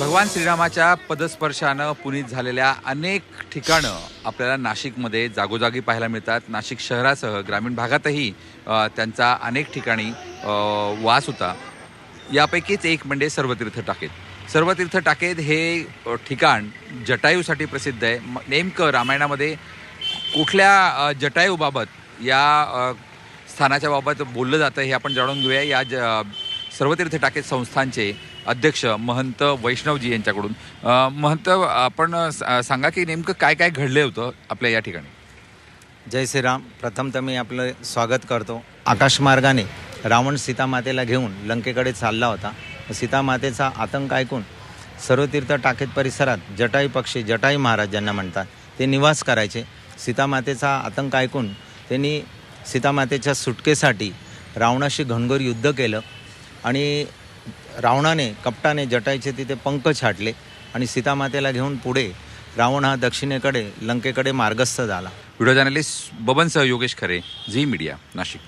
भगवान श्रीरामाच्या पदस्पर्शानं पुनीत झालेल्या अनेक ठिकाणं आपल्याला नाशिकमध्ये जागोजागी पाहायला मिळतात. नाशिक शहरासह ग्रामीण भागातही त्यांचा अनेक ठिकाणी वास होता. यापैकीच एक म्हणजे सर्वतीर्थ टाकेत. सर्वतीर्थ टाकेत हे ठिकाण जटायूसाठी प्रसिद्ध आहे. म- नेमकं रामायणामध्ये कुठल्या जटायूबाबत या स्थानाच्या बाबत बोललं जातं हे आपण जाणून घेऊया. या ज सर्वतीर्थ टाकेत संस्थांचे अध्यक्ष महंत वैष्णवजी यांच्याकडून. महंत आपण सांगा की नेमकं काय काय घडलं होतं आपल्या या ठिकाणी? जय श्रीराम. प्रथम तर मी आपलं स्वागत करतो. आकाशमार्गाने रावण सीतामातेला घेऊन लंकेकडे चालला होता. सीतामातेचा आतंक ऐकून सर्वतीर्थ टाकेत परिसरात जटाई पक्षी जटाई महाराज ज्यांना म्हणतात ते निवास करायचे. सीतामातेचा आतंक ऐकून त्यांनी सीतामातेच्या सुटकेसाठी रावणाशी घनघोर युद्ध केलं. आणि रावणाने कपटाने जटायचे तिथे पंख छाटले आणि सीतामातेला घेऊन पुढे रावण हा दक्षिणेकडे लंकेकडे मार्गस्थ झाला. व्हिडिओ जर्नलिस्ट बबनसह योगेश खरे झी मीडिया नाशिक.